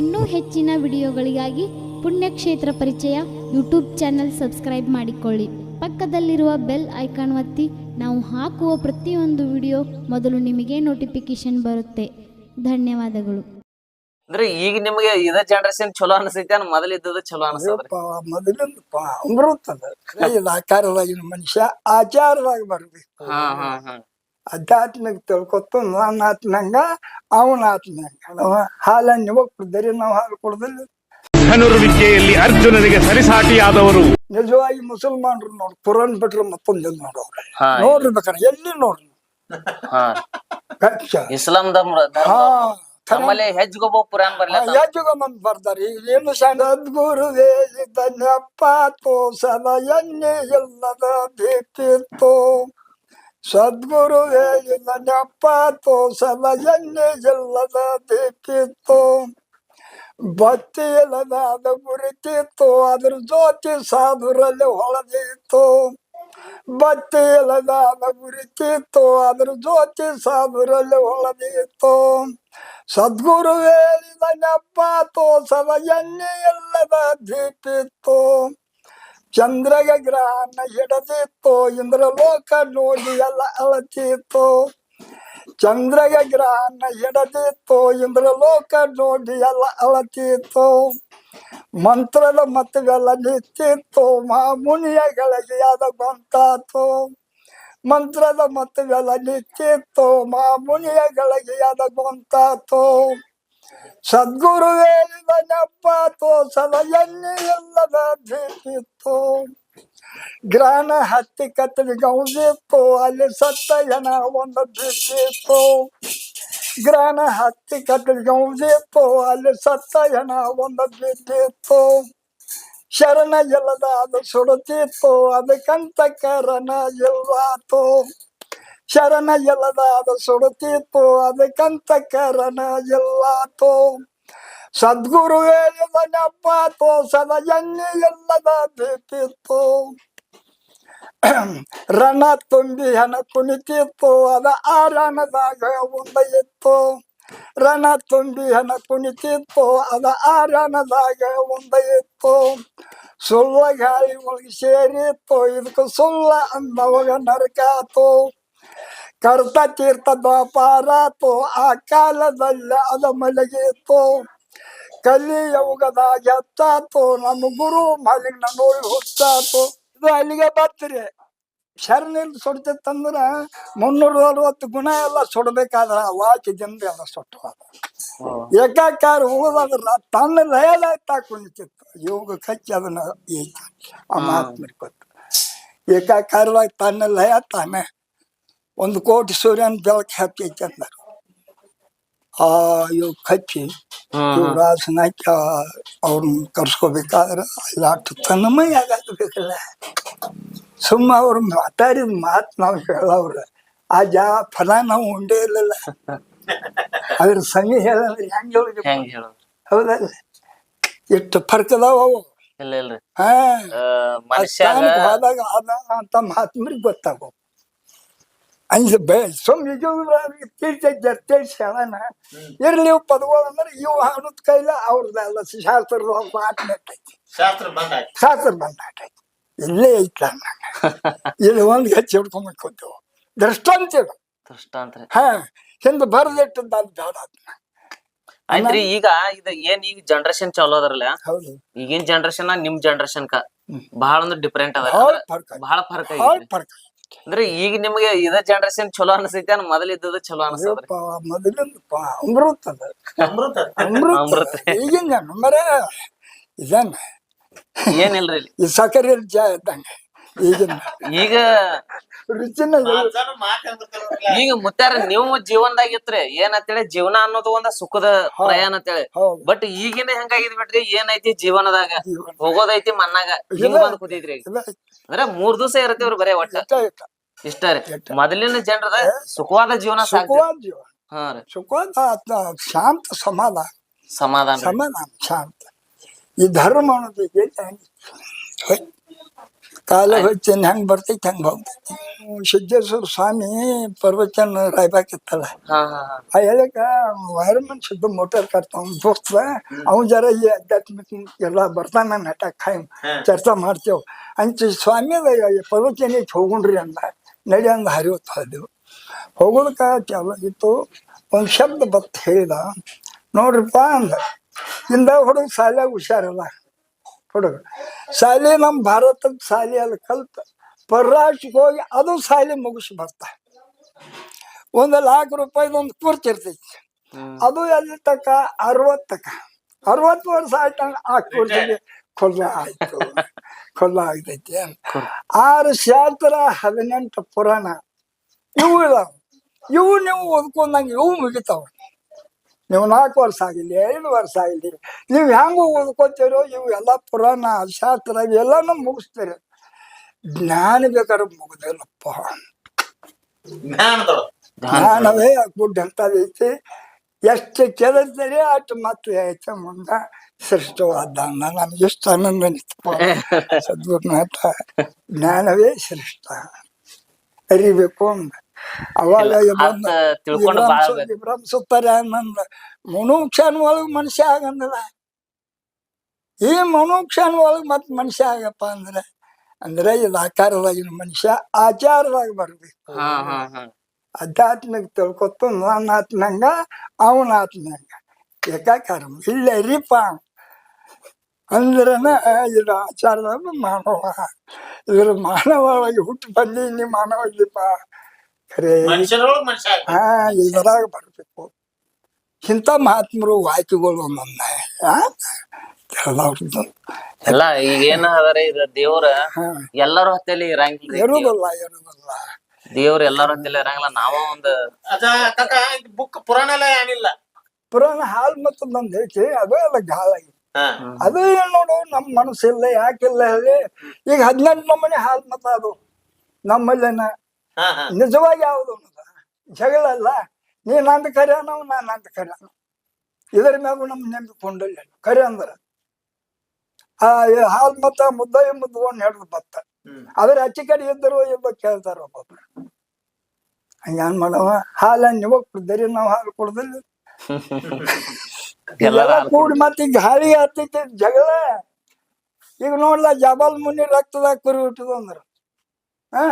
ಇನ್ನೂ ಹೆಚ್ಚಿನ ವಿಡಿಯೋಗಳಿಗಾಗಿ ಪುಣ್ಯಕ್ಷೇತ್ರ ಪರಿಚಯ ಯೂಟ್ಯೂಬ್ ಚಾನೆಲ್ ಸಬ್ಸ್ಕ್ರೈಬ್ ಮಾಡಿಕೊಳ್ಳಿ. ಪಕ್ಕದಲ್ಲಿರುವ ಬೆಲ್ ಐಕಾನ್ ಒತ್ತಿ ನಾವು ಹಾಕುವ ಪ್ರತಿಯೊಂದು ವಿಡಿಯೋ ಮೊದಲು ನಿಮಗೆ ನೋಟಿಫಿಕೇಶನ್ ಬರುತ್ತೆ. ಧನ್ಯವಾದಗಳು. ಅಂದ್ರೆ ಈಗ ನಿಮಗೆ ಇದ ಜನರೇಷನ್ ಚಲೋ ಅನಿಸೈತೆ ಅನ್ ಮೊದಲ ಇದ್ದದ ಚಲೋ ಅನಿಸ್ತದ ಮೊದಲಿಂದ ಅಮೃತ ಅದು ಆಕಾರವಾಗಿನ ಮನುಷ್ಯ ಆಚಾರವಾಗಿ ಬರ್ಬೇಕು ಹಾ ಹಾ ಹಾ. ಅಧ್ಯಾತ್ಮಿಕ ತಿಳ್ಕೊತು ನಾನು ಆತ್ಮಂಗ ಅವನ ಆತ್ಮಂಗ ನಾವು ಹಾಲನ್ನು ನಿಮಗ್ ಕುಡ್ದರಿ ನಾವು ಹಾಲು ಕುಡ್ದಲ್ಲಿ. ಧನುರ್ವಿದ್ಯೆಯಲ್ಲಿ ಅರ್ಜುನನಿಗೆ ಸರಿಸಾಟಿಯಾದವರು. ನಿಜವಾಗಿ ಮುಸಲ್ಮಾನರು ನೋಡಿ ಕುರನ್ ಬಿಟ್ರೆ ಮತ್ತೊಂದು ನೋಡೋರು. ನೋಡ್ರಿ ಬೇಕಾರೆ ಎಲ್ಲಿ ನೋಡ್ರಿ? ಇಸ್ಲಾಂ ಧರ್ಮ ನಮ್ಮಲ್ಲಿ ಹೆಜ್ಗೊಬ್ಬ ಪುರಾಣ ಬರ್ಲ ಹೆಜ್ಗೊಬ್ಬ ಬರ್ತಾರೆ ಈಗ ಏನು ಸದ್ಗುರುವೇ ತೋ ತೋಸದ ಎಣ್ಣೆ ಇಲ್ಲದ ದೀಪಿತ್ತು ಸದ್ಗುರುವೇ ಇದನ್ನಪ್ಪ ತೋಸದ ಎಣ್ಣೆ ಇಲ್ಲದ ದೀಪಿತ್ತು ಭಕ್ತಿ ಇಲ್ಲದ ಅದು ಗುರುತಿತ್ತು ಅದ್ರ ಜ್ಯೋತಿ ಸಾಧುರಲ್ಲಿ ಹೊಳೆದಿತ್ತು ಭಕ್ತಿ ಇಲ್ಲದ ಅದು ಗುರುತಿತ್ತು ಅದ್ರ ಜ್ಯೋತಿ ಸಾಧುರಲ್ಲಿ ಹೊಳೆದಿತ್ತು ಸದ್ಗುರು ಹೇಳಿದನಪ್ಪ ತೋಸದ ಎಣ್ಣೆ ಎಲ್ಲದ ದೀಪಿತ್ತು ಚಂದ್ರಗ ಗ್ರಹಣ ಹಿಡದಿತ್ತು ಇಂದ್ರ ಲೋಕ ನೋಡಿ ಎಲ್ಲ ಅಳತಿತ್ತು. ಚಂದ್ರಗ ಗ್ರಹಣ ಹಿಡದಿತ್ತು ಇಂದ್ರ ಲೋಕ ನೋಡಿ ಎಲ್ಲ ಅಳತಿತ್ತು. ಮಂತ್ರದ ಮತವೆಲ್ಲ ನಿಂತಿತ್ತು ಮಾಮುನಿಯಗಳಿಗೆ ಅದ ಗೊಂತಾತು ಮಂತ್ರದ ಮತ್ತುಗಳ ನಿಂತಿತ್ತು ಮಾಮುನಿಯಗಳಿಗೆ ಅದ ಗೊಂತಾತು ಸದ್ಗುರು ಹೇಳಿದನಪ್ಪ ತೋಸದ ಎಣ್ಣೆ ಎಲ್ಲದ ದೀಪಿತ್ತು ಗ್ರಹಣ ಹತ್ತಿ ಕತ್ತಲಿ ಗೌದಿತ್ತು ಅಲ್ಲಿ ಸತ್ತ ಜನ ಒಂದು ಬಿದ್ದಿತ್ತು ಗ್ರಹಣ ಹತ್ತಿ ಕತ್ತಲಿ ಗೌದಿತ್ತು ಅಲ್ಲಿ ಸತ್ತ ಜನ ಒಂದು ಬಿದ್ದಿತ್ತು ಶರಣ ಇಲ್ಲದ ಅದು ಸುಡುತ್ತಿತ್ತು ಅದಕ್ಕಂತ ಕರಣ ಇಲ್ವಾತು ಶರಣ ಇಲ್ಲದ ಅದು ಸುಡುತ್ತಿತ್ತು ಅದಕ್ಕಂತ ಕರಣ ಇಲ್ಲಾತು ಸದ್ಗುರು ತೋಸದ ಎಣ್ಣೆ ಎಲ್ಲದ ದೀಪಿತ್ತು ರಣ ತುಂಬಿ ಹಣ ಕುಣಿತಿತ್ತು ಅದ ಆ ರಣದಾಗ ಒಂದ ಇತ್ತು ರಣ ತುಂಬಿ ಹಣ ಕುಣಿತಿತ್ತು ಅದ ಆ ರಣದಾಗ ಒಂದ ಇತ್ತು ಸುಳ್ಳ ಗಾಳಿ ಒಳಗೆ ಸೇರಿತ್ತು ಇದಕ್ಕೆ ಸುಳ್ಳ ಅಂದವಾಗ ನರಕಾತು. ಕರ್ತ ತೀರ್ಥ ದ್ವಾಪಾರಾತು ಆ ಕಾಲದಲ್ಲಿ ಅದ ಮಲಗಿತ್ತು ಕಲಿಯುಗದಾಗ ಎತ್ತಾತು ನಮ್ಮ ಗುರು ಮಾಲಿಂಗ ನೋಡಿ ಹುಟ್ಟಾತು ಇದು ಅಲ್ಲಿಗೆ ಬರ್ತೀರಿ. ಶರಣಿಂದ ಸುಡ್ತಿತ್ತಂದ್ರ ಮುನ್ನೂರ ಅರವತ್ತು ಗುಣ ಎಲ್ಲ ಸುಡ್ಬೇಕಾದ್ರ ವಾಚಿ ಜನ್ರಿ ಎಲ್ಲ ಸುಟ್ಟು ಏಕಾಕಾರ ಹೋಗೋದ್ರ ತನ್ನ ಲಯಲಾಗ್ತಾ ಕುಣಿತಿತ್ತು. ಯೋಗ ಕಚ್ಚಿ ಅದನ್ನ ಈಗ ಆ ಗೊತ್ತು ಏಕಾಕಾರವಾಗಿ ತನ್ನ ಲಯ ತಾನೆ ಒಂದು ಕೋಟಿ ಸೂರ್ಯನ ಬೆಳಕು ಹಚ್ಚಿ ಅಂದರು ಆ ಇವ್ ಕಚ್ಚಿ ಶಿವರಾಜನ ಅವ್ರನ್ನ ಕರ್ಸ್ಕೋಬೇಕಾದ್ರೆ ಅಲ್ಲಾಟು ತನ್ನಮಯ ಆಗಬೇಕಲ್ಲ. ಸುಮ್ಮ ಅವ್ರ ಮಾತಾಡಿದ ಮಾತು ನಾವು ಹೇಳವ್ರ. ಆ ಜಾ ಫಲ ನಾವು ಉಂಡೇ ಇಲ್ಲಲ್ಲ. ಅದ್ರ ಸಂಗಿ ಹೇಳಂದ್ರೆ ಹೆಂಗ್ ಹೇಳುದು? ಹೌದಲ್ಲ. ಎಷ್ಟು ಫರ್ಕ್ ಅದಾವ ಅವು ಹಾ. ಹೋದಾಗ ಅದ ಅಂತ ಮಹಾತ್ಮರಿಗೆ ಗೊತ್ತಾಗೋ ಅಂಜ ಬೇ ಸುಮ್ ತೀರ್ಥ ತೀರ್ಸಿ ಹೇಳಣ ಇರ್ಲಿ ಇವು ಪದಗಳು ಅಂದ್ರೆ ಇವು ಹಾಡೋದ್ ಕೈಲ ಅವ್ರದ್ದೆಲ್ಲ ಶಾಸ್ತ್ರದ ಮಾತು ನೆಟ್ಟೈತಿ ಶಾಸ್ತ್ರ ಬಂದಾಟೈತಿ ಇಲ್ಲೇ ಐತ್ಲ ಇಲ್ಲಿ ಒಂದು ಹೆಚ್ಚು ಹಿಡ್ಕೊಂಡ್ ಕೂತೇವು. ದೃಷ್ಟಾಂತ ಇದು. ದೃಷ್ಟಾಂತ ಹಾ ಹಿಂದೆ ಬರೆದಿಟ್ಟದ್ದು ಅದು. ಬೇಡ ಅದನ್ನ ಆಯ್ತ್ರಿ ಈಗ ಇದ ಏನ್ ಈಗ ಜನರೇಷನ್ ಚಲೋ ಅದರಲ್ಲ? ಹೌದು. ಈಗಿನ ಜನರೇಷನ್ ನಿಮ್ ಜನರೇಷನ್ ಕ ಬಹಳ ಅಂದ್ರೆ ಡಿಫ್ರೆಂಟ್ ಅದ. ಬಹಳ ಫರ್ಕ್ ಐತಿ. ಬಹಳ ಫರ್ಕ್ ಐತಿ ಐತಿ. ಅಂದ್ರೆ ಈಗ ನಿಮ್ಗೆ ಇದ ಜನರೇಷನ್ ಚಲೋ ಅನಿಸೈತೆ ಮೊದಲಿದ್ದದ ಮೊದಲ ಇದ್ದದ ಚಲೋ ಅನಿಸ್ತದ ಮೊದಲಿಂದ ಅಮೃತ ಅದು. ಅಮೃತ ಅಮೃತ. ಈಗಿನ ಮರೆ ಇದನ್ನ ಏನಿಲ್ರಿ ಇಲ್ಲಿ. ಈ ಸಕ್ಕರೆ ಚಾ ಇದ್ದಂಗೆ ಈಗಿನ ಈಗ ರುಚಿನ. ಈಗ ಮುತ್ಯಾರ ನೀವು ಜೀವನದಾಗ ಇತ್ರಿ ಏನಂತೇಳಿ ಜೀವನ ಅನ್ನೋದು ಒಂದ ಸುಖದ ಪ್ರಯಾಣ ಅಂತೇಳಿ. ಹೌದು. ಬಟ್ ಈಗಿನ ಹೆಂಗಾಗಿದ್ ಬಿಟ್ರಿ ಏನೈತಿ ಜೀವನದಾಗ? ಹೋಗೋದೈತಿ ಮನ್ನಾಗ. ಹಿಂಗ್ ಇಲ್ಲ. ಬಂದ್ ಕೂತೈತ್ರಿ ಈಗ. ಇಲ್ಲ, ಅಂದ್ರೆ ಮೂರ್ ದಿವಸ ಇರತ್ತೇವ್ರಿ ಬರೇ ಒಟ್ಟ. ಇಷ್ಟ ರೀ. ಮೊದಲಿನ ಜನರದ ಸುಖವಾದ ಜೀವನ ಸುಖವಾದ ಜೀವನ. ಹಾ ರೀ. ಸುಖವಾದ ಆತ್ಮ ಶಾಂತ ಸಮಾಧಾನ. ಸಮಾಧಾನ ರೀ. ಸಮಾಧಾನ ಶಾಂತ. ಈ ಧರ್ಮ ಅನ್ನೋದು? ಹೋಯ್. ಕಾಲ ಹೊಚ್ಚಿನ ಹೆಂಗ್ ಬರ್ತೈತಿ ಹೆಂಗ್ ಹೋಗ್ತೈತಿ. ಸಿದ್ದೇಶ್ವರ ಸ್ವಾಮಿ ಪರ್ವಚನ ರಾಯ್ಬಾಕಿತ್ತಲ್ಲ ಆ ಹೇಳಕ ವೈರ್ಮನ್ ಶುದ್ಧ ಮೋಟರ್ ಕಟ್ತಾವ ದೋಸ್ತ ಅವ್ ಜರ ಈ ಆಧ್ಯಾತ್ಮಿಕ ಎಲ್ಲ ಬರ್ತಾನ ನಟ ಖಾಯಂ ಚರ್ಚಾ ಮಾಡ್ತೇವ್. ಅಂಚ ಸ್ವಾಮಿ ಪ್ರವಚನಕ್ಕೆ ಹೋಗುಣ್ರಿ ಅಂದ. ನಡಿ ಅಂದ ಹರಿವತ್ತು ಹೋದೆವು ಹೋಗೋದಕ್ಕ ಕೆಲವಾಗಿತ್ತು ಒಂದ್ ಶಬ್ದ ಬತ್ ಹೇಳಿದ ನೋಡ್ರಿಪ್ಪ ಅಂದ. ಇಂದ ಹುಡುಗ ಶಾಲ್ಯಾಗ ಹುಷಾರಲ್ಲ ಹುಡುಗ ಶಾಲೆ ನಮ್ಮ ಭಾರತದ ಶಾಲೆಯಲ್ಲಿ ಕಲ್ತ ಪರರಾಷ್ಟ್ರಕ್ಕೆ ಹೋಗಿ ಅದು ಶಾಲೆ ಮುಗಿಸಿ ಬರ್ತಾ. ಒಂದು ಲಾಖ ರೂಪಾಯಿದೊಂದು ಕುರ್ಚಿ ಇರ್ತೈತಿ. ಅದು ಎಲ್ಲಿ ತಕ್ಕ ಅರವತ್ ತಕ. ಅರವತ್ತು ವರ್ಷ ಆಯ್ತು ಆ ಕುರ್ಚಿಗೆ ಕೊಲ್ಲ ಆಯ್ತು. ಕೊಲ್ಲ ಆಗ್ತೈತಿ ಆರು ಶಾಸ್ತ್ರ ಹದಿನೆಂಟು ಪುರಾಣ. ಇವು ಇದಾವ. ಇವು ನೀವು ಓದ್ಕೊಂಡಂಗೆ ಇವು ಮುಗಿತಾವ. ನೀವು ನಾಲ್ಕು ವರ್ಷ ಆಗಿಲ್ಲ ಐದು ವರ್ಷ ಆಗಿಲ್ಲ. ನೀವು ಹೆಂಗೆ ಓದ್ಕೋತೀರೋ ಇವು ಎಲ್ಲ ಪುರಾಣ ಶಾಸ್ತ್ರ ಇವೆಲ್ಲನೂ ಮುಗಿಸ್ತೀರಿ. ಜ್ಞಾನ ಬೇಕಾದ್ರೆ ಮುಗ್ದಿಲ್ಲಪ್ಪ ಜ್ಞಾನವೇ ಜ್ಞಾನವೇ ಗುಡ್ ಐತಿ. ಎಷ್ಟು ಕೆದರ್ತೀರಿ ಅಷ್ಟು ಮತ್ತೆ ಐತೆ ಮುಂದೆ ಸೃಷ್ಟವಾದ ನಮ್ಗೆ ಎಷ್ಟು ಆನಂದ ಅನಿಸ್ತಪ್ಪ ಸದ್ಗುರುನಾಥ ಜ್ಞಾನವೇ ಶ್ರೇಷ್ಠ ಅರಿಬೇಕು ಅಂದ ಅವಾಗ ಅರ್ಥ ತಿಳ್ಕೊಂಡು ಬಾಳ ಬೇಕು. ಭ್ರಮಿಸುತ್ತಾರೆ ಅನ್ನಂದ ಮನುಕ್ಷನ ಒಳಗ್ ಮನುಷ್ಯ ಆಗಂದಲ್ಲ ಈ ಮನುಕ್ಷನ ಒಳಗ್ ಮತ್ ಮನುಷ್ಯ ಆಗಪ್ಪ ಅಂದ್ರೆ ಅಂದ್ರೆ ಇದು ಆಕಾರದಾಗಿನ ಮನುಷ್ಯ ಆಚಾರದಾಗ ಬರ್ಬೇಕು. ಹಾ ಹಾ ಹಾ. ಅಧ್ಯಾತ್ಮಿಕ ತಿಳ್ಕೊತು ನನ್ನ ಆತ್ಮಂಗ ಅವನ ಆತ್ಮಂಗ ಏಕಾಕಾರ. ಇಲ್ಲ ರೀಪ ಅಂದ್ರನ ಇದು ಆಚಾರದಾಗ ಮಾನವ. ಇದ್ರ ಮಾನವವಾಗಿ ಹುಟ್ಟು ಬಂದಿ ನೀ ಮಾನವ ಇದ್ದೀಪ ಖರೆ. ಹಾ ಇದ್ರಾಗ ಬರ್ಬೇಕು. ಇಂಥ ಮಹಾತ್ಮರು ವಾಕ್ಯಗಳು ಒಂದೊಂದ ಕೆಲವ್ರದ್ದು ಎಲ್ಲ ಈಗ ಏನ ಅದರಿ ಇದ ದೇವ್ರ ಎಲ್ಲಾರ ಹೊತ್ತಲ್ಲಿ ಇರಂಗಿಲ್ಲ ಇರುದಿಲ್ಲ ಇರುದಿಲ್ಲ ದೇವ್ರ ಎಲ್ಲಾರ ಹೊತ್ತಲ್ಲಿ ಇರಂಗಿಲ್ಲ ನಾವ ಒಂದ್ ಅದ ಕಾಕ ಬುಕ್ ಪುರಾಣ ಎಲ್ಲ ಏನಿಲ್ಲ. ಪುರಾಣ ಹಾಲ್ ಮತ್ತು ನಂದು ಹೇಳ್ತಿ ಅದು ಎಲ್ಲ ಗಾಳಾಗಿ ಅದು ಏನ್ ನೋಡು ನಮ್ ಮನಸ್ಸಿಲ್ಲ ಯಾಕಿಲ್ಲ ಹೇಳಿ. ಈಗ ಹದಿನೆಂಟು ನಮ್ಮನೆ ಹಾಲ್ ಮತ್ತ ಅದು. ನಮ್ಮಲ್ಲೇನ ನಿಜವಾಗಿ ಯಾವುದು ಅನ್ನೋದು ಜಗಳ ಅಲ್ಲ ನೀ ನಂದು ಕರೆ ನಾವು ನಾ ನಂದು ಕರೆ ಇದರ ಮ್ಯಾಗು ನಮ್ ನೆಂಬಿಕೊಂಡಿಲ್ಲ ಕರೆ ಅಂದ್ರ? ಆ ಹಾಲ್ ಮತ್ತ ಮುದ್ದ ಮುದ್ದುಕೊಂಡು ಹಿಡಿದು ಬತ್ತ. ಅದ್ರ ಅಚ್ಚಿ ಕಡೆ ಇದ್ದರು ಇಬ್ಬ ಕೇಳ್ತಾರ ಒಬ್ಬೊಬ್ರು. ಹಂಗ ಮಾಡವ? ಹಾಲ ನಿಮಗ್ ಕುಡ್ದರಿ ನಾವು ಹಾಲು ಕುಡ್ದಿಲ್ಲ. ಎಲ್ಲ ಕೂಡಿ ಮತ್ತೆ ಈಗ ಗಾಳಿ ಹತ್ತೈತಿ ಜಗಳ. ಈಗ ನೋಡ್ಲ ಜಬಲ್ ಮುನಿ ರಕ್ತದಾಗ ಕುರಿ ಹುಟ್ಟಿದ ಅಂದ್ರ ಆ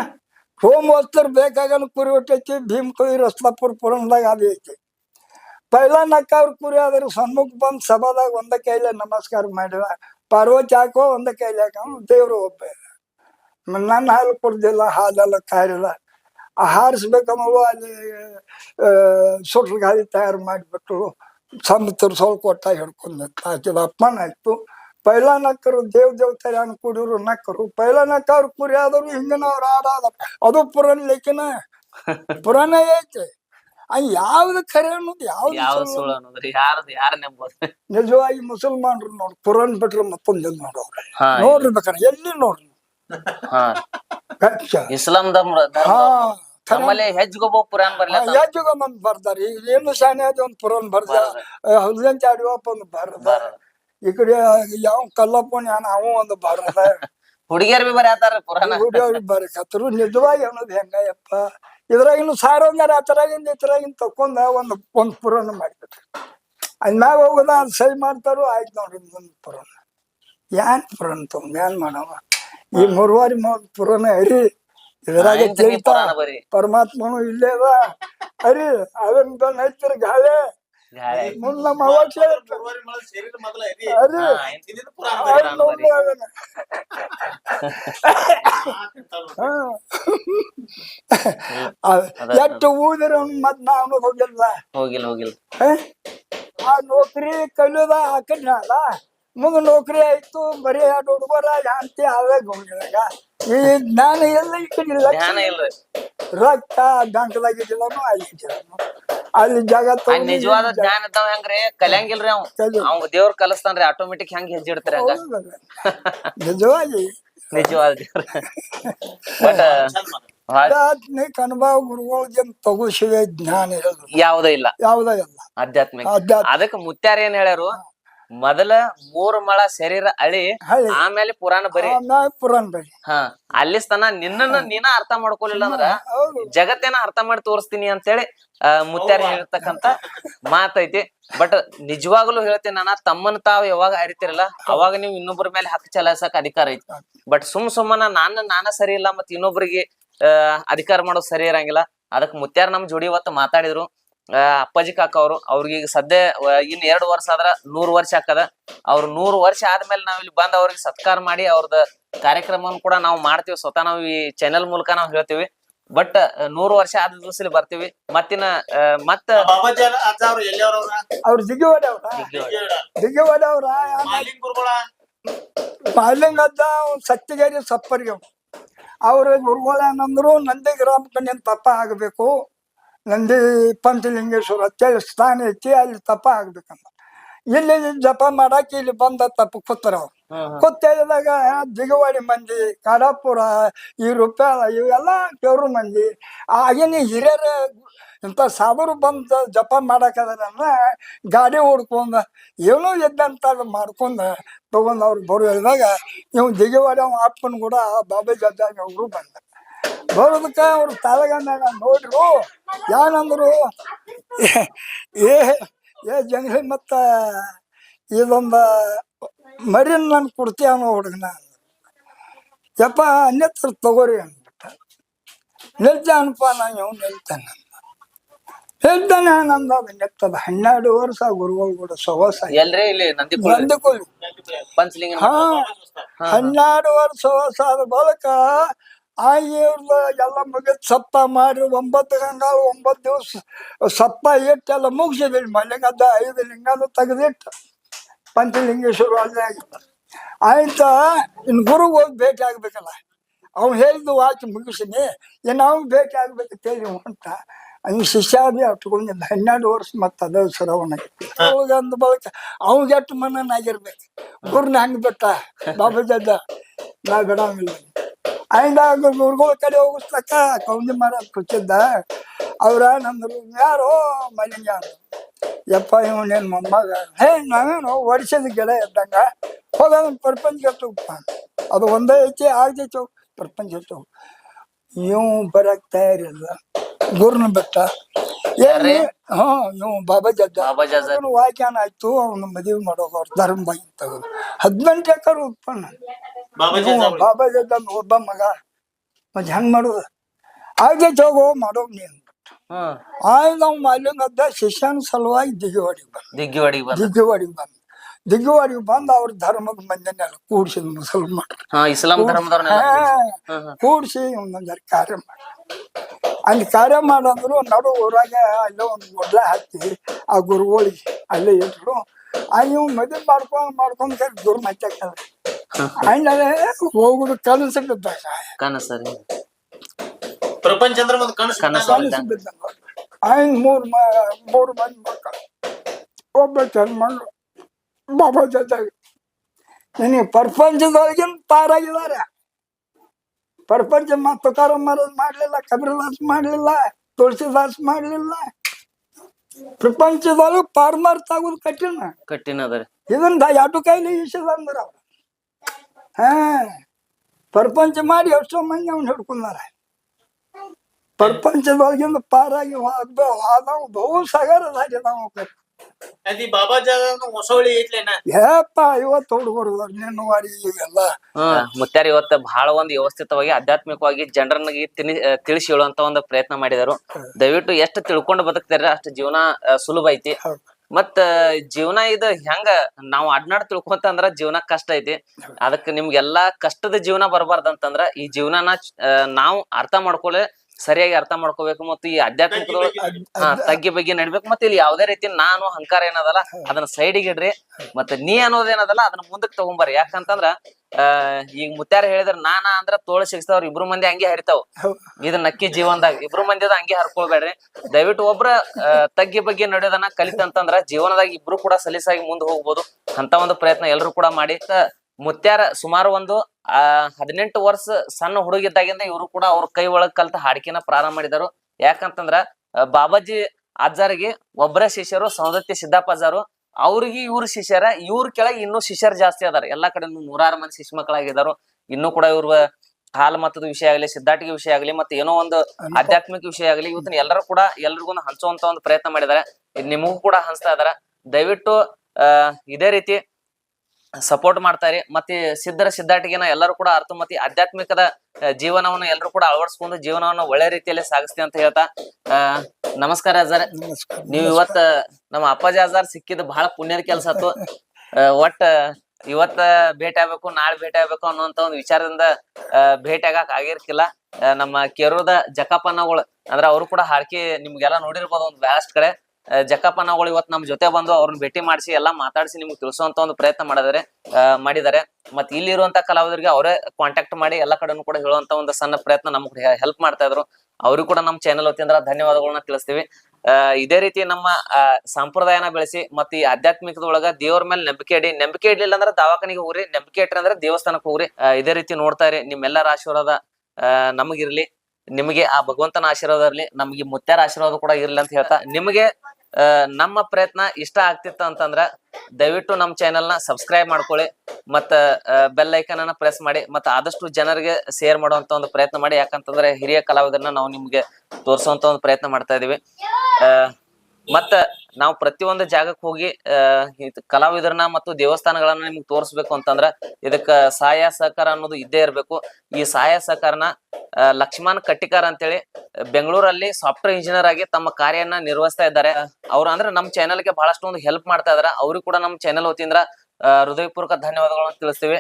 ಹೋಮ್ ವಸ್ತರ್ ಬೇಕಾಗಲ್ಲ ಕುರಿ ಹೊಟ್ಟೈತಿ, ಭೀಮ್ ಕವಿ ರಸ್ಲಾಪುರ ಪುರಂದಾಗ ಅದು ಐತಿ. ಪೈಲ ನಕ್ಕ ಅವ್ರ ಕುರಿ ಆದ್ರೆ ಸನ್ಮುಖ ಬಂದು ಸಭಾದಾಗ ಒಂದ ಕೈಲೆ ನಮಸ್ಕಾರ ಮಾಡಿದ. ಪಾರ್ವತಿ ಹಾಕೋ ಒಂದ ಕೈಲೆ ಹಾಕೋ ದೇವ್ರು ಒಬ್ಬ ನನ್ನ ಹಾಲು ಕುಡ್ದಿಲ್ಲ, ಹಾಲೆಲ್ಲ ಕಾಯಿಲ್ಲ ಹಾರಿಸ್ಬೇಕನ್ನೋ ಅಲ್ಲಿ ಸುಟ್ರ ಗಾಳಿ ತಯಾರು ಮಾಡಿಬಿಟ್ಟು ಸಮುದ್ರ ಸ್ವಲ್ಪ ಕೊಟ್ಟ ಹಿಡ್ಕೊಂಡು ಹಾಕಿದ ಅಪ್ಪನ ಆಯ್ತು. ಪೈಲ ನಕ್ಕರು ದೇವ್ ದೇವತಾರೆ ಅನ್ ಕುಡಿಯೋರು ನಕ್ಕರು ಪೈಲ ನಕ್ಕವ್ರು ಕುರಿ ಹಿಂಗನ ಅವ್ರು ಆಡಾದ ಅದು ಪುರಾಣ ಲೇಖನ ಪುರಾಣ ಐತೆ ಯಾವ್ದು ಖರೆ ಅನ್ನೋದು ಯಾವ್ದು ನಿಜವಾಗಿ ಮುಸಲ್ಮಾನ್ರು ನೋಡ್ರಿ ಪುರಾಣ ಬಿಟ್ರೆ ಮತ್ತೊಂದು ನೋಡೋರು ನೋಡ್ರಿ ಬೇಕಾರೆ ಎಲ್ಲಿ ನೋಡ್ರಿ. ಇಸ್ಲಾಂ ನಮ್ಮಲ್ಲಿ ಹೆಜ್ಗೊಬ್ಬ ಪುರಾಣ ಬರ್ದಾರ ಈಗ ಏನು ಶಾನೆ ಅದು ಒಂದು ಪುರಾಣ ಬರ್ದ ಹಲ್ದಂತ ಆಡಿವಪ್ಪ ಒಂದು ಬರದ ಈ ಕಡೆ ಯಾವ ಕಲ್ಲಪ್ಪ ನಾವು ಒಂದು ಬರದ ಹುಡುಗಿಯರ್ ಬಿ ಬರೀ ಆತಾರ ಪುರಾಣ ಬರಕತ್ತರು ನಿಜವಾಗಿ ಅನ್ನೋದು ಹೆಂಗಯ್ಯಪ್ಪ. ಇದ್ರಾಗಿನ್ನು ಸಾರೋಂಗಾರ ಆತರಾಗಿಂದ ಇತರಾಗಿಂದ ತಕೊಂಡ ಒಂದು ಒಂದ್ ಪುರಾಣ ಮಾಡಿಬಿಟ್ರಿ. ಅದ್ ಮ್ಯಾಗ ಹೋಗೋದ ಅದ್ ಸೈ ಮಾಡ್ತಾರೋ ಆಯ್ತು ನೋಡ್ರಿ ಒಂದು ಪುರಾಣ ಯಾನ್ ಪುರಾಣ ತಗೊಂಡ್ ಏನ್ ಮಾಡವ? ಈ ಮೂರುವಾರಿ ಮೂರ್ ಪುರಾಣ ಹರಿ ಇದ್ರಾಗ ಪರಮಾತ್ಮನು ಇಲ್ಲೇ ಅದ. ಹರಿ ಅದನ್ನ ಬಂದ್ ಹಚ್ಚಿರ ಗಾಳಿ ಮುಂದ್ ನಮ್ಮ ಅದನ್ನ. ಹಾ. ಎಷ್ಟು ಊದಿರ ಮತ್ ನಾನು ಹೋಗಿಲ್ಲ ಹೋಗಿಲ್ಲ ಹೋಗಿಲ್ಲ ಹ? ಆ ನೌಕರಿ ಕಲಿಯೋದ ಕಡೆ ಅಲ್ಲ ಮುಂದೆ ನೌಕರಿ ಆಯ್ತು ಬರೀ ಎರಡು ಹುಡುಗರ ಶಾಂತಿ ಅವೇ ಹೋಗಿದಾಗ ಈ ಜ್ಞಾನ ಎಲ್ಲ ಇಟ್ಟಿಲ್ಲ. ಧ್ಯಾನ ಇಲ್ರಿ ಬ್ಯಾಂಕ್ದಾಗಿದ್ದಿಲ್ಲನು ಅಲ್ಲಿ ಇದ್ದಿಲ್ಲನು. ಅಲ್ಲಿ ಜಾಗ ನಿಜವಾದ ಜ್ಞಾನ ಇದ್ದಾವ ಹೆಂಗ್ರಿ? ಕಲಿಯಂಗಿಲ್ರಿ ಅವ್. ಕಲಿ- ಅವ್ ದೇವ್ರ ಕಲಿಸ್ತಾನ್ರಿ ಆಟೋಮೆಟಿಕ್ ಹೆಂಗ್ ಹೆಜ್ಜೆ ಇಡ್ತಾರೆ ಹಂಗ? ನಿಜವಾಗಿ ನಿಜವಾದ ದೇವ್ರ ಬಟ್ ಆಧ್ಯಾತ್ಮಿಕ ಅನುಭವ ಗುರುಗಳಿಗೆ ತಗೋಸಿವೆ ಜ್ಞಾನ ಇರೋದು ಯಾವುದೇ ಇಲ್ಲ. ಯಾವುದೇ ಇಲ್ಲ. ಆಧ್ಯಾತ್ಮಿಕ. ಆಧ್ಯಾತ್ಮ ಅದಕ್ಕ ಮುತ್ಯಾರ ಏನ್ ಹೇಳ್ಯಾರು? ಮೊದಲ ಮೂರ್ ಮಳ ಶರೀರ ಅಳಿ ಹಳಿ. ಆಮೇಲೆ ಪುರಾಣ ಬರಿ. ಆಮ್ಯಾಗ ಪುರಾಣ ಬರಿ. ಹಾ ಅಲ್ಲಿ ತನ ನಿನ್ನನ್ನ ನೀನ ಅರ್ಥ ಮಾಡ್ಕೊಲಿಲ್ಲ ಅಂದ್ರ ಹೌದು. ಜಗತ್ತೇನ ಅರ್ಥ ಮಾಡಿ ತೋರಿಸ್ತೀನಿ ಅಂತೇಳಿ ಆ ಮುತ್ಯಾರ ಹೇಳ್ತಕ್ಕಂತ ಮಾತೈತಿ. ಬಟ್ ನಿಜವಾಗ್ಲೂ ಹೇಳ್ತೀನಿ ನಾನ ತಮ್ಮನ್ ತಾವ್ ಯಾವಾಗ ಅರಿತಿರಲ್ಲ ಅವಾಗ ನೀವು ಇನ್ನೊಬ್ಬರ ಮೇಲೆ ಹಕ್ಕು ಚಲಾಯಿಸಕ್ ಅಧಿಕಾರ ಐತಿ. ಬಟ್ ಸುಮ್ ಸುಮ್ಮನ ನಾನು ನಾನ ಸರಿ ಇಲ್ಲ ಮತ್ ಇನ್ನೊಬ್ರಿಗೆ ಆ ಅಧಿಕಾರ ಮಾಡೋದ್ ಸರಿ ಇರಂಗಿಲ್ಲ. ಅದಕ್ ಮುತ್ಯಾರ ನಮ್ ಜೋಡಿ ಇವತ್ತು ಮಾತಾಡಿದ್ರು. ಅಪ್ಪಾಜಿ ಕಾಕ ಅವರು. ಅವ್ರಿಗೆ ಈಗ ಸದ್ಯ ಇನ್ ಎರಡು ವರ್ಷ ಆದ್ರ ನೂರ್ ವರ್ಷ ಆಕದ ಅವ್ರು ನೂರು ವರ್ಷ ಆದ್ಮೇಲೆ ನಾವ್ ಇಲ್ಲಿ ಬಂದ್ ಅವ್ರಿಗೆ ಸತ್ಕಾರ ಮಾಡಿ ಅವ್ರದ ಕಾರ್ಯಕ್ರಮವನ್ನು ಕೂಡ ನಾವು ಮಾಡ್ತೀವಿ. ಸ್ವತಃ ನಾವು ಈ ಚಾನೆಲ್ ಮೂಲಕ ನಾವು ಹೇಳ್ತೀವಿ. ಬಟ್ ನೂರು ವರ್ಷ ಆದ ದಿವಸ ಬರ್ತೀವಿ. ಮತ್ತಿನ ಮತ್ತ ಬಾಬಾಜಿ ಅಜ್ಜ ಅವ್ರು ಮಾಲಿಂಗ್ ಗುರುಗಳ ಮಾಲಿಂಗದ್ದ ಸತ್ತಿಗೇರಿ ಸಪ್ಪರಿಗೆ ಅವ್ರ ಗುರುಗಳು ಏನಂದ್ರು ನಂದಿ ಗ್ರಾಮಕ್ಕೆ ನಿನ್ ತಪ್ಪ ಆಗಬೇಕು. ನಂದಿ ಪಂಚಲಿಂಗೇಶ್ವರ ಸ್ಥಾನ ಐತಿ ಅಲ್ಲಿ ತಪ ಆಗ್ಬೇಕಂತ. ಇಲ್ಲಿ ಜಪ ಮಾಡಾಕ ಇಲ್ಲಿ ಬಂದ ತಪ್ಪ ಕೂತಾರ ಕೂತಾಗ ದಿಗವಾಡಿ ಮಂದಿ ಕಾಡಾಪುರ ಈ ರೂಪಾಯ ಇವೆಲ್ಲ ಕೇವ್ರು ಮಂದಿ ಆಗಿನ ಹಿರಿಯರ ಇಂಥ ಸಾಬರು ಬಂದ ಜಪ ಮಾಡಕ್ಕಂದ್ರ ಗಾಡಿ ಹೊಡ್ಕೊಂಡ ಏನೋ ಇದ್ದಂತ ಮಾಡ್ಕೊಂಡ ತಗೊಂಡ್ ಅವ್ರು ಬರೋ ಹೇಳಿದಾಗ ಇವ್ ದಿಗವಾಡಿ ಅವ ಅಪ್ಪನ ಕೂಡ ಬಾಬಾ ಜಡ್ಜಾಗ ಅವರು ಬಂದ. ಬರೋದಕ್ಕ ಅವ್ರು ತಾಳಗಂದಾಗ ನೋಡ್ರು. ಏನಂದ್ರು ಏ ಏ ಜಂಗ್ಲಿ ಮತ್ತ ಇದೊಂದ ಮರಿನ ನಾನು ಕೊಡ್ತೀಯ ಅನ್ನೋ ಹುಡುಗನ. ಯಪ್ಪ ಅನ್ಯತ್ರ ತಗೋರಿ ಅಂದ್ಬಿಟ್ಟ ನಿಲ್ತಾನಪ್ಪ ನಾನು ಇವ್ ನಿಲ್ತಾನೆ ಹೇಳ್ತಾನೆ ನಂದ ಅದು ನೆತ್ತದ. ಹನ್ನೆರಡು ವರ್ಷ ಗುರುಗಳು ಕೂಡ ಪಂಚಲಿಂಗ ಹಾ. ಹನ್ನೆರಡು ವರ್ಷ ಸಹವಾಸ ಆದ ಬಳಿಕ ಆ ಇವ್ರದ ಎಲ್ಲ ಮುಗಿದ್ ಸಪ್ಪ ಮಾಡಿ ಒಂಬತ್ತು ಗಂಗ, ಒಂಬತ್ತು ದಿವಸ ಸಪ್ತ ಇಟ್ಟೆಲ್ಲ ಮುಗಿಸಿದ್ವಿ ಮಲ್ಲಿಂಗದ ಐದು ಲಿಂಗನು ತೆಗೆದಿಟ್ಟು ಪಂಚಲಿಂಗೇಶ್ವರ ಆಯ್ತಾ ಇನ್ನು ಗುರುಗೆ ಹೋಗಿ ಭೇಟಿ ಆಗ್ಬೇಕಲ್ಲ. ಅವ್ನು ಹೇಳಿದ್ದು ವಾಚ್ ಮುಗಿಸಿನಿ. ಇನ್ನು ಅವ್ನು ಭೇಟಿ ಆಗ್ಬೇಕು ಹೇಳಿ ಹೊಂಟ. ಅವ್ನು ಶಿಷ್ಯಾದಿ ಅಟ್ಕೊಂಡಿದ್ದ ಹನ್ನೆರಡು ವರ್ಷ ಮತ್ತೆ ಅದ ಸರವಣ ಅಂದ ಬಳಿಕ ಅವ್ನಿಗೆ ಎಷ್ಟು ಮನನಾಗಿರ್ಬೇಕು. ಗುರುನ ಹಂಗೆ ಬಿಟ್ಟ. ಬಾಬಾ ಜಡ್ಡ ನಾ ಬಿಡಂಗಿಲ್ಲ. ಹಂಗಾಗಿ ಗುರುಗಳ ಕಡೆ ಹೋಗಿಸ್ತಕ್ಕ ಕೌಂದಿ ಮರ ಕೂತಿದ್ದ. ಅವ್ರ ನಂದ್ರು ಯಾರೋ? ಮಲಿಂಗ ಯಾರು? ಯಪ್ಪ ಇವನೇನು ಮೊಮ್ಮಗ? ಹೇ ನಾವೇನು ಒಡಿಸಿದ ಗಿಡ ಇದ್ದಂಗ. ಹೋಗ ಪ್ರಪಂಚ ಹೋಗಪ್ಪ ಅದು ಒಂದೇ ಐತಿ ಆಗ್ತೈತಿ ಪ್ರಪಂಚ ಇವ್ ಬರಕ್ ತಯಾರಿಲ್ಲ. ಗುರುನ ಬಿಟ್ಟ. ಏನ್ ಹಾ ಇವ್ ಬಾಬಾ. ಅವ್ನು ವಾಕ್ಯಾನ ಆಯ್ತು ಅವ್ನ ಮದುವೆ ಮಾಡೋಗ ಅವ್ರ ಧರ್ಮ ಬಾಯಿ ತಗೋದು ಹದಿನೆಂಟು ಎಕರೆ ಉತ್ಪನ್ನ. ಬಾಬಾಜಿ ಒಬ್ಬ ಮಗ. ಮತ್ತೆ ಹೆಂಗ್ ಮಾಡುದು ಆಗೈತೆ ಹೋಗೋ ಮಾಡೋ ನೀನ್ ಆಯ್ ನಾವು ಮಾಲಿಂಗದ್ದ ಶಿಷ್ಯನ ಸಲುವಾಗಿ ದಿಗಿವಾಡಿಗೆ ಬಂದ ದಿಗ್ಗಿವಾಡಿಗೆ ಬಂದ ದಿಗ್ಗಿವಾಡಿಗೆ ಬಂದ ದಿಗ್ಗಿವಾಡಿಗೆ ಬಂದ ಅವ್ರ ಧರ್ಮದ ಮಂದಿನೆಲ್ಲ ಕೂಡ್ಸಿದ ಮುಸಲ್ಮಾನ ಇಸ್ಲಾಂ ಧರ್ಮದವ್ರನ್ನೆಲ್ಲ ಕೂಡಿಸಿ ಒಂದೊಂದು ಕಾರ್ಯ ಮಾಡಿ. ಅಲ್ಲಿ ಕಾರ್ಯ ಮಾಡಂದ್ರು ನಡು ಊರಾಗ ಅಲ್ಲೇ ಒಂದು ಗೊಡ್ಲ ಹಾಕಿ ಆ ಗುರುಗಳಿಗೆ ಅಲ್ಲೇ ಇಟ್ರು. ಆ ನೀವು ಮದುವೆ ಮಾಡ್ಕೊಂಡ್ ಮಾಡ್ಕೊಂಡ್ ಗುರು ಮತ್ತಾಕಲ್ಲ ಆಮೇಲೆ ಹೋಗುದು ಕನಸು ಬಿದ್ದಾಗ ಕನಸರಿ ಪ್ರಪಂಚ ಅಂದ್ರೆ ಒಂದು ಕನಸು ಕನಸು. ಕನಸು ಬಿದ್ದಂಗ ಆಯ್ನ್ ಮೂರ್ ಮ ಮೂರು ಮಂದಿ ಮಕ್ಕಳು ಒಬ್ಬ ಹೆಣ್ಮಗಳು ಬಾಬಾ ಜೊತೆಗೆ. ನನಗೆ ಪ್ರಪಂಚದೊಳಗಿನ ಪಾರಾಗಿದ್ದಾರೆ. ಪ್ರಪಂಚ ಮತ್ತು ತುಕಾರಾಮ್ ಮಹಾರಾಜ್ ಮಾಡ್ಲಿಲ್ಲ ಕಬೀರದಾಸ್ ಮಾಡ್ಲಿಲ್ಲ ತುಳಸಿದಾಸ್ ಮಾಡ್ಲಿಲ್ಲ. ಪ್ರಪಂಚದೊಳಗೆ ಪಾರ್ಮಾರ್ಥ ತಾಗೋದು ಕಠಿಣ. ಕಠಿಣ ಅದರಿ ಇದನ್ನ ಎರಡು ಕೈಲಿ ಈಸಿದ ಅಂದ್ರ ಅವ್ರು ಹಾ ಪ್ರಪಂಚ ಮಾಡಿ ಎಷ್ಟೋ ಮಂದಿ ಅವ್ನು ಹಿಡ್ಕೊಂಡಾರ ಪ್ರಪಂಚದೊಳಗಿಂದ ಪಾರಾಗಿ ಹೋದ ಹೋದವ್ ಬಹು ಸಾಗರ ಅದಿ ಬಾಬಾಜಿ ಅಜ್ಜ ಹೊಸವಳಿ ಐತ್ಲೇನ ಏಪ್ಪ ಇವತ್ತು ಹುಡುಗರು ನಿನ್ನ ವಾರಿ ಇವೆಲ್ಲ ಹ್ಮ್ ಮುತ್ಯಾರ ಇವತ್ತ ಬಹಳ ಒಂದು ವ್ಯವಸ್ಥಿತವಾಗಿ ಆಧ್ಯಾತ್ಮಿಕವಾಗಿ ಜನರನ್ನಾಗಿ ತಿನಿ ತಿಳಿಸಿ ಹೇಳುವಂತ ಒಂದು ಪ್ರಯತ್ನ ಮಾಡಿದಾರು. ದಯವಿಟ್ಟು ಎಷ್ಟು ತಿಳ್ಕೊಂಡು ಬದುಕ್ತಾರ ಅಷ್ಟು ಜೀವನ ಸುಲಭ ಐತಿ. ಮತ್ತ, ಜೀವನ ಇದ ಹೆಂಗ ನಾವು ಅಡ್ನಾಡ್ ತಿಳ್ಕೊಂತ ಅಂದ್ರ ಜೀವನ ಕಷ್ಟ ಐತಿ. ಅದಕ್ಕೆ ನಿಮ್ಗೆಲ್ಲಾ ಕಷ್ಟದ ಜೀವನ ಬರಬಾರ್ದಂತಂದ್ರ ಈ ಜೀವನನ ನಾವು ಅರ್ಥ ಮಾಡ್ಕೊಳ್ಳೆ ಸರಿಯಾಗಿ ಅರ್ಥ ಮಾಡ್ಕೋಬೇಕು ಮತ್ತು ಈ ಆಧ್ಯಾತ್ಮಿಕ ತಗ್ಗಿ ಬಗ್ಗೆ ನಡ್ಬೇಕು ಮತ್ತೆ ಇಲ್ಲಿ ಯಾವ್ದೇ ರೀತಿ ನಾನು ಅಹಂಕಾರ ಏನದಲ್ಲ ಅದನ್ನ ಸೈಡಿಗೆ ಇಡ್ರಿ ಮತ್ತೆ ನೀ ಅನ್ನೋದೇನದಲ್ಲ ಅದನ್ನ ಮುಂದಕ್ಕೆ ತಗೊಂಬರ್ರಿ. ಯಾಕಂತಂದ್ರ ಈಗ ಮುತ್ಯಾರ ಹೇಳಿದ್ರ ನಾನಾ ಅಂದ್ರ ತೋಳ ಸಿಗ್ತಾವ್ರ ಇಬ್ರು ಮಂದಿ ಹಂಗೆ ಹರಿತಾವ್. ಇದನ್ನ ಇದು ನಕ್ಕಿ ಜೀವನದಾಗ ಇಬ್ರು ಮಂದಿದ ಹಂಗೆ ಹರ್ಕೊಳ್ಬೇಡ್ರಿ ದಯವಿಟ್ಟು ಒಬ್ರ ತಗ್ಗಿ ಬಗ್ಗೆ ನಡೆಯೋದನ್ನ ಕಲಿತಂತಂದ್ರ ಜೀವನದಾಗ ಇಬ್ರು ಕೂಡ ಸಲೀಸಾಗಿ ಮುಂದೆ ಹೋಗ್ಬೋದು. ಅಂತ ಒಂದು ಪ್ರಯತ್ನ ಎಲ್ರು ಕೂಡ ಮಾಡಿ. ಮುತ್ಯಾರ ಸುಮಾರು ಒಂದು ಆ ಹದಿನೆಂಟು ವರ್ಷ ಸಣ್ಣ ಹುಡುಗಿದ್ದಾಗಿಂದ ಇವರು ಕೂಡ ಅವ್ರ ಕೈ ಒಳಗ್ ಕಲ್ತ ಹಾಡಿಕೆನ ಪ್ರಾರಂಭ ಮಾಡಿದರು. ಯಾಕಂತಂದ್ರ ಬಾಬಾಜಿ ಅಜ್ಜಾರಿಗೆ ಒಬ್ಬರ ಶಿಷ್ಯರು ಸೌದತ್ಯ ಸಿದ್ದಪ್ಪ ಅಜ್ಜಾರು. ಅವ್ರಿಗೆ ಇವ್ರ ಶಿಷ್ಯರ ಇವ್ರ ಕೆಳಗೆ ಇನ್ನೂ ಶಿಷ್ಯರು ಜಾಸ್ತಿ ಅದಾರ. ಎಲ್ಲಾ ಕಡೆ ನೂರಾರು ಮಂದಿ ಶಿಶು ಮಕ್ಕಳಾಗಿದ್ದಾರು. ಇನ್ನೂ ಕೂಡ ಇವ್ರ ಹಾಲ್ ಮತದ ವಿಷಯ ಆಗಲಿ ಸಿದ್ಧಾಟಿಕೆ ವಿಷಯ ಆಗಲಿ ಮತ್ತೆ ಏನೋ ಒಂದು ಆಧ್ಯಾತ್ಮಿಕ ವಿಷಯ ಆಗಲಿ ಇವತ್ತಿನ ಎಲ್ಲರೂ ಕೂಡ ಎಲ್ರಿಗೂ ಹಂಚುವಂತ ಒಂದು ಪ್ರಯತ್ನ ಮಾಡಿದ್ದಾರೆ ನಿಮಗೂ ಕೂಡ ಹಂಚ್ತಾ ಇದಾರೆ. ದಯವಿಟ್ಟು ಇದೇ ರೀತಿ ಸಪೋರ್ಟ್ ಮಾಡ್ತಾರೆ. ಮತ್ತೆ ಸಿದ್ಧರ ಸಿದ್ಧಾಟಿಗೆನ ಎಲ್ಲರೂ ಕೂಡ ಅರ್ಥ ಮತ್ತೆ ಆಧ್ಯಾತ್ಮಿಕದ ಜೀವನವನ್ನ ಎಲ್ಲರೂ ಕೂಡ ಅಳವಡಿಸ್ಕೊಂಡು ಜೀವನವನ್ನು ಒಳ್ಳೆ ರೀತಿಯಲ್ಲಿ ಸಾಗಿಸ್ತೀವಿ ಅಂತ ಹೇಳ್ತಾ ನಮಸ್ಕಾರ ಅಜಾರ್. ನೀವು ಇವತ್ತ ನಮ್ಮ ಅಪ್ಪಾಜಿ ಅಜಾರ್ ಸಿಕ್ಕಿದ್ ಬಹಳ ಪುಣ್ಯದ ಕೆಲಸ ಆತು. ಒಟ್ಟ ಇವತ್ತ ಭೇಟಿ ಆಗ್ಬೇಕು ನಾಳೆ ಭೇಟಿ ಆಗ್ಬೇಕು ಅನ್ನುವಂತ ಒಂದು ವಿಚಾರದಿಂದ ಭೇಟಿ ಆಗಕ್ ಆಗಿರ್ಕಿಲ್ಲ. ನಮ್ಮ ಕೆರೂರದ ಜಕಪನ್ನಗಳು ಅಂದ್ರ ಅವರು ಕೂಡ ಹಾಡ್ಕಿ ನಿಮ್ಗೆಲ್ಲ ನೋಡಿರ್ಬೋದು ಒಂದು ಬ್ಯಾಸ್ಟ್ ಕಡೆ. ಜಕ್ಕಪ್ಪನಗಳು ಇವತ್ತು ನಮ್ ಜೊತೆ ಬಂದು ಅವ್ರನ್ನ ಭೇಟಿ ಮಾಡಿಸಿ ಎಲ್ಲಾ ಮಾತಾಡಿಸಿ ನಿಮ್ಗೆ ತಿಳಿಸುವಂತ ಒಂದು ಪ್ರಯತ್ನ ಮಾಡಿದರೆ ಮಾಡಿದ್ದಾರೆ ಮತ್ತೆ ಇಲ್ಲಿರುವಂತಹ ಕಲಾವಿದರಿಗೆ ಅವರೇ ಕಾಂಟ್ಯಾಕ್ಟ್ ಮಾಡಿ ಎಲ್ಲಾ ಕಡೆನೂ ಕೂಡ ಹೇಳುವಂತ ಒಂದು ಸಣ್ಣ ಪ್ರಯತ್ನ ನಮ್ಗೆ ಹೆಲ್ಪ್ ಮಾಡ್ತಾ ಇದ್ರು. ಅವ್ರಿಗೂ ಕೂಡ ನಮ್ಮ ಚಾನೆಲ್ ವತಿಯಿಂದ ಧನ್ಯವಾದಗಳನ್ನ ತಿಳಿಸ್ತೀವಿ. ಇದೇ ರೀತಿ ನಮ್ಮ ಸಂಪ್ರದಾಯನ ಬೆಳೆಸಿ ಮತ್ತೆ ಈ ಆಧ್ಯಾತ್ಮಿಕದೊಳಗ ದೇವ್ರ ಮೇಲೆ ನಂಬಿಕೆ ಇಡಿ. ನಂಬಿಕೆ ಇಡ್ಲಿಲ್ಲ ಅಂದ್ರೆ ದವಾಖಾನಿಗೆ ಹೋಗ್ರಿ, ನಂಬಿಕೆ ಇಟ್ರಿ ಅಂದ್ರೆ ದೇವಸ್ಥಾನಕ್ಕೆ ಹೋಗ್ರಿ. ಇದೇ ರೀತಿ ನೋಡ್ತಾ ಇರಿ. ನಿಮ್ಮೆಲ್ಲರ ಆಶೀರ್ವಾದ ನಮಗಿರ್ಲಿ ನಿಮಗೆ ಆ ಭಗವಂತನ ಆಶೀರ್ವಾದ ಇರ್ಲಿ. ನಮಗೆ ಮುತ್ಯಾರ ಆಶೀರ್ವಾದ ಕೂಡ ಇರ್ಲಿ ಅಂತ ಹೇಳ್ತಾ. ನಿಮಗೆ ನಮ್ಮ ಪ್ರಯತ್ನ ಇಷ್ಟ ಆಗ್ತಿತ್ತು ಅಂತಂದ್ರ ದಯವಿಟ್ಟು ನಮ್ಮ ಚಾನೆಲ್ನ ಸಬ್ಸ್ಕ್ರೈಬ್ ಮಾಡ್ಕೊಳ್ಳಿ ಮತ್ತ ಬೆಲ್ ಐಕನ್ ಅನ್ನ ಪ್ರೆಸ್ ಮಾಡಿ ಮತ್ತೆ ಆದಷ್ಟು ಜನರಿಗೆ ಶೇರ್ ಮಾಡುವಂತ ಒಂದು ಪ್ರಯತ್ನ ಮಾಡಿ. ಯಾಕಂತಂದ್ರೆ ಹಿರಿಯ ಕಲಾವಿದರನ್ನ ನಾವು ನಿಮ್ಗೆ ತೋರಿಸುವಂತ ಒಂದು ಪ್ರಯತ್ನ ಮಾಡ್ತಾ ಇದೀವಿ. ಮತ್ತ ನಾವು ಪ್ರತಿಯೊಂದು ಜಾಗಕ್ಕೆ ಹೋಗಿ ಕಲಾವಿದರನ್ನ ಮತ್ತು ದೇವಸ್ಥಾನಗಳನ್ನ ನಿಮ್ಗೆ ತೋರಿಸ್ಬೇಕು ಅಂತಂದ್ರ ಇದಕ್ಕ ಸಹಾಯ ಸಹಕಾರ ಅನ್ನೋದು ಇದ್ದೇ ಇರಬೇಕು. ಈ ಸಹಾಯ ಸಹಕಾರನ ಲಕ್ಷ್ಮಣ್ ಕಟ್ಟಿಕಾರ್ ಅಂತೇಳಿ ಬೆಂಗಳೂರಲ್ಲಿ ಸಾಫ್ಟ್ವೇರ್ ಇಂಜಿನಿಯರ್ ಆಗಿ ತಮ್ಮ ಕಾರ್ಯನ ನಿರ್ವಹಿಸ್ತಾ ಇದ್ದಾರೆ. ಅವ್ರು ಅಂದ್ರೆ ನಮ್ಮ ಚಾನೆಲ್ಗೆ ಬಹಳಷ್ಟು ಒಂದು ಹೆಲ್ಪ್ ಮಾಡ್ತಾ ಇದಾರೆ. ಅವ್ರಿಗೆ ಕೂಡ ನಮ್ಮ ಚಾನೆಲ್ ಆ, ಹೃದಯಪೂರ್ವಕ ಧನ್ಯವಾದಗಳನ್ನ ತಿಳಿಸ್ತೀವಿ.